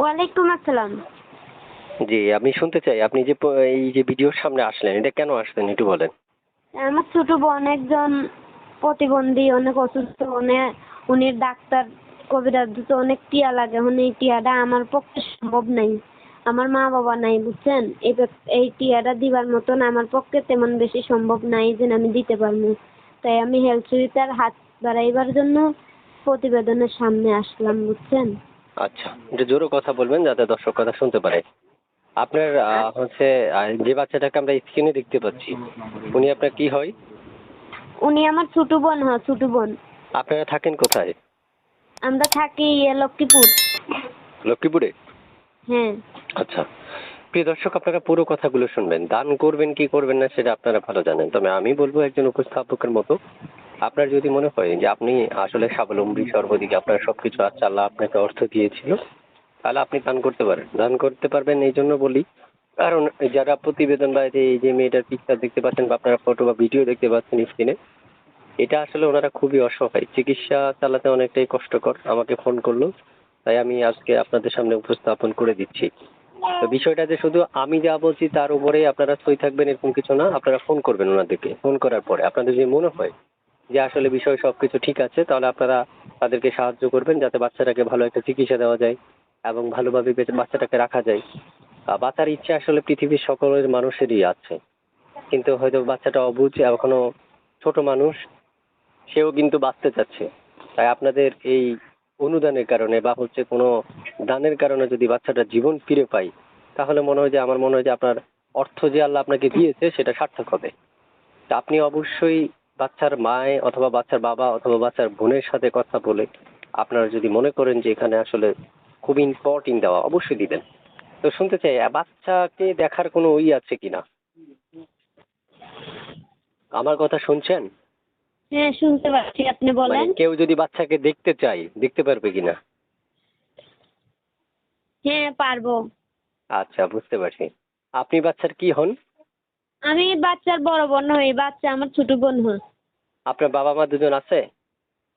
ওয়ালাইকুম আসসালাম। জি আমি শুনতে চাই। আপনি যে এই যে ভিডিওর সামনে আসলেন এটা কেন আসলেন একটু বলেন। আমার ছোট বোন একজন প্রতিবন্ধী অনেক অসুস্থ উনি উনি ডাক্তার কবিরাজ তো অনেক টিয়া লাগে। উনি টিয়াটা আমার পক্ষে সম্ভব নাই। আমার মা বাবা নাই বুঝছেন? এই এই টিয়াটা দিবার মতন আমার পক্ষে তেমন বেশি সম্ভব নাই যে আমি দিতে পারব। তাই আমি হেলথ সুবিধার হাত বাড়াইবার জন্য প্রতিবেদনের সামনে আসলাম বুঝছেন? আচ্ছা একটু জোরে কথা বলবেন যাতে দর্শক কথা শুনতে পারে। আপনার হচ্ছে যে বাচ্চাটাকে আমরা স্ক্রিনে দেখতে পাচ্ছি উনি আপনার কি হয়? উনি আমার ছোট বোন হয় ছোট বোন। আপনারা থাকেন কোথায়? আমরা থাকি ইয়ে লক্ষ্মীপুর। লক্ষ্মীপুরে? হ্যাঁ। আচ্ছা প্রিয় দর্শক আপনারা পুরো কথাগুলো শুনবেন। দান করবেন কি করবেন না সেটা আপনারা ভালো জানেন। তবে আমি বলব একজন উপস্থাপকের মতো আপনার যদি মনে হয় যে আপনি আসলে স্বাবলম্বী সর্বদিকে আপনার সবকিছু আছে আল্লাহ আপনাকে অর্থ দিয়েছিল, তাহলে আপনি দান করতে পারেন। দান করতে পারবেন এই জন্য বলি। কারণ যারা প্রতিবেদন বা এই যে মেয়েটার পিকচার দেখতে পাচ্ছেন বা আপনারা ফটো বা ভিডিও দেখতে পাচ্ছেন স্ক্রিনে এটা আসলে ওনারা খুবই অসহায়। চিকিৎসা চালাতে অনেকটাই কষ্টকর। আমাকে ফোন করল, তাই আমি আজকে আপনাদের সামনে উপস্থাপন করে দিচ্ছি। তো বিষয়টা যে শুধু আমি যা বলছি তার উপরে আপনারা সই থাকবেন এরকম কিছু না, আপনারা ফোন করবেন ওনাদেরকে। ফোন করার পরে আপনাদের যদি মনে হয় যে আসলে বিষয় সব কিছু ঠিক আছে, তাহলে আপনারা তাদেরকে সাহায্য করবেন যাতে বাচ্চাটাকে ভালো একটা চিকিৎসা দেওয়া যায় এবং ভালোভাবে বেঁচে, বাচ্চাটাকে রাখা যায়। বাঁচার ইচ্ছে আসলে পৃথিবীর সকলের মানুষেরই আছে। কিন্তু হয়তো বাচ্চাটা অবুঝ এখনও ছোট মানুষ, সেও কিন্তু বাঁচতে চাচ্ছে। তাই আপনাদের এই অনুদানের কারণে বা হচ্ছে কোনো দানের কারণে যদি বাচ্চাটা জীবন ফিরে পাই তাহলে মনে হয় যে, আমার মনে হয় যে আপনার অর্থ যে আল্লাহ আপনাকে দিয়েছে, সেটা সার্থক হবে। তা আপনি অবশ্যই বাচ্চার মায় অথবা বাচ্চার বাবা অথবা বাচ্চার বোনের সাথে কথা বলে আপনারা যদি মনে করেন যে এখানে আসলে খুব ইম্পর্টেন্ট দেওয়া অবশ্যই দিবেন। তো শুনতে চাই বাচ্চাকে দেখার কোনো ই আছে কিনা? আমার কথা শুনছেন? হ্যাঁ শুনতে পাচ্ছি। আপনি বলেন। মানে কেউ যদি বাচ্চাকে দেখতে চায় দেখতে পারবে কিনা? হ্যাঁ পারব। আচ্ছা বুঝতে পারছি। আপনি বাচ্চার কি হন? আমি বাচ্চার বড় বোন হই বাচ্চা আমার ছোট বোন হয় আপনার বাবা মা দুজন আছে?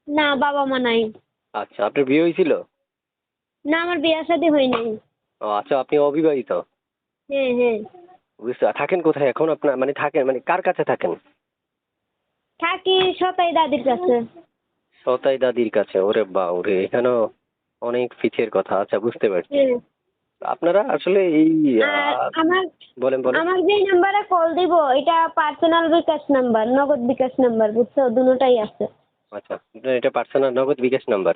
না বাবা মা নাই। আচ্ছা আপনার বিয়ে হয়েছিল? না আমার বিয়ে শাদী হয় নাই ও আচ্ছা আপনি অবিবাহিত? হ্যাঁ হ্যাঁ। বুঝতে থাকেন কোথায় এখন আপনার মানে থাকেন মানে কার কাছে থাকেন? থাকি সতাই দাদির কাছে। সতাই দাদির কাছে ওরে বা ওরে এখানেও অনেক পিছের কথা আচ্ছা বুঝতে পারছি। হ্যাঁ। আপনারা আসলে এই আমার বলেন বলেন। আমার যে নাম্বারে কল দিব এটা পার্সোনাল বিকাশ নাম্বার নগদ বিকাশ নাম্বার বুঝছ? দুটোটাই আছে। আচ্ছা এটা পার্সোনাল নগদ বিকাশ নাম্বার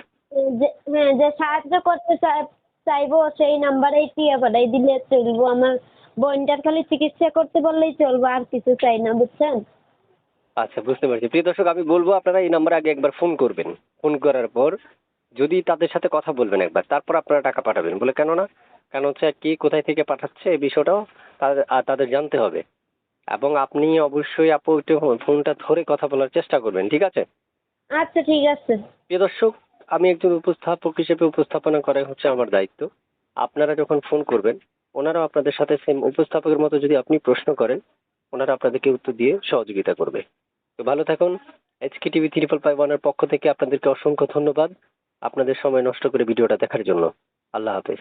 যে হ্যাঁ যে সাহায্য করতে চাই- চাইব সেই নাম্বারেই টিয়া পাঠাই দিলে চলবো। আমার বোনটার খালি চিকিৎসা করতে বললেই চলবো আর কিছু চাই না বুঝছেন? আচ্ছা বুঝতে পারছি। প্রিয় দর্শক আমি বলব আপনারা এই নাম্বারে আগে একবার ফোন করবেন। ফোন করার পর যদি তাদের সাথে কথা বলবেন একবার তারপর আপনারা টাকা পাঠাবেন। বলে কেন না কারণ হচ্ছে কে কোথায় থেকে পাঠাচ্ছে এই বিষয়টাও তাদের তাদের জানতে হবে। এবং আপনি অবশ্যই আপু একটু ফোনটা ধরে কথা বলার চেষ্টা করবেন ঠিক আছে? আচ্ছা ঠিক আছে। প্রিয় দর্শক আমি একজন উপস্থাপক হিসেবে উপস্থাপনা করা হচ্ছে আমার দায়িত্ব। আপনারা যখন ফোন করবেন ওনারাও আপনাদের সাথে সেম উপস্থাপকের মতো যদি আপনি প্রশ্ন করেন ওনারা আপনাদেরকে উত্তর দিয়ে সহযোগিতা করবে। তো ভালো থাকুন। এইচকে টিভি ত্রিপল ফাইভ ওয়ানের পক্ষ থেকে আপনাদেরকে অসংখ্য ধন্যবাদ। আপনাদের সময় নষ্ট করে ভিডিওটা দেখার জন্য। আল্লাহ হাফেজ।